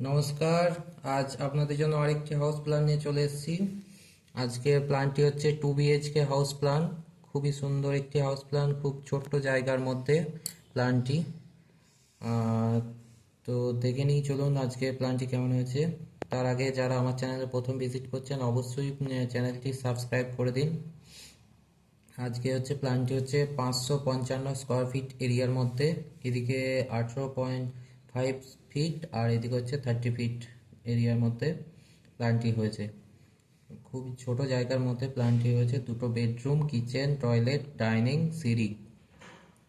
নমস্কার, আজ আপনাদের জন্য আরেকটি হাউস প্ল্যান নিয়ে চলে এসেছি। আজকে প্ল্যানটি হচ্ছে টু বিএইচকে হাউস প্ল্যান খুবই সুন্দর একটি হাউস প্ল্যান খুব ছোট্ট জায়গার মধ্যে প্ল্যানটি তো দেখে নিই, চলুন আজকে প্ল্যানটি কেমন হয়েছে। তার আগে যারা আমার চ্যানেলে প্রথম ভিজিট করছেন, অবশ্যই চ্যানেলটি সাবস্ক্রাইব করে দিন। আজকে হচ্ছে প্ল্যানটি হচ্ছে পাঁচশো পঞ্চান্ন স্কোয়ার ফিট এরিয়ার মধ্যে। এদিকে আঠেরো পয়েন্ট ফাইভ ফিট আর এদিকে হচ্ছে থার্টি ফিট এরিয়ার মধ্যে প্ল্যানটি হয়েছে। খুবই ছোট জায়গার মধ্যে প্ল্যানটি হয়েছে। দুটো বেডরুম কিচেন টয়লেট ডাইনিং সিঁড়ি।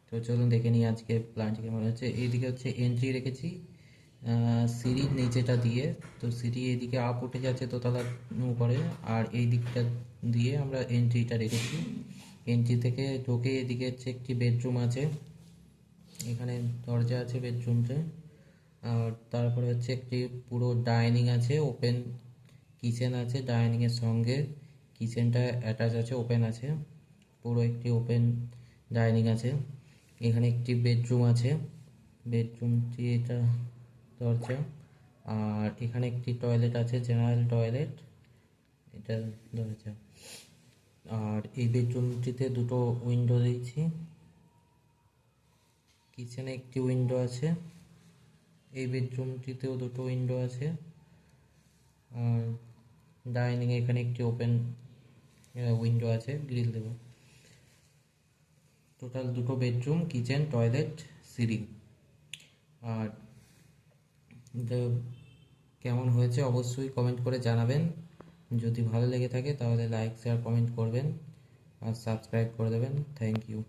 তো চলুন দেখে নিই আজকে প্ল্যানটি কেমন হচ্ছে এইদিকে হচ্ছে এন্ট্রি রেখেছি। সিঁড়ির নিচেটা দিয়ে। তো সিঁড়ি এদিকে আপ উঠে যাচ্ছে দোতলার উপরে আর এই দিকটা দিয়ে আমরা এন্ট্রিটা রেখেছি। এন্ট্রি থেকে ঢোকে এদিকে হচ্ছে একটি বেডরুম আছে। এখানে দরজা আছে বেডরুমটা তারপরে হচ্ছে একটি পুরো ডাইনিং আছে, ওপেন কিচেন আছে, ডাইনিং এর সঙ্গে কিচেনটা অ্যাটাচ আছে, ওপেন আছে, পুরো একটি ওপেন ডাইনিং আছে, এখানে একটি বেডরুম আছে, বেডরুমটি এটা দরজা, আর এখানে একটি টয়লেট আছে, জেনারেল টয়লেট, এটা দরজা, আর এই বেডরুমটিতে দুটো উইন্ডো দিয়েছি, কিচেনে একটি উইন্ডো আছে এই বেডরুমটিতেও দুটো উইন্ডো আছে। আর ডাইনিং এখানে একটি ওপেন উইন্ডো আছে, গ্রিল দেবো। টোটাল দুটো বেডরুম, কিচেন, টয়লেট, সিঁড়ি। আর কেমন হয়েছে অবশ্যই কমেন্ট করে জানাবেন। যদি ভালো লেগে থাকে তাহলে লাইক, শেয়ার, কমেন্ট করবেন। আর সাবস্ক্রাইব করে দেবেন। Thank you.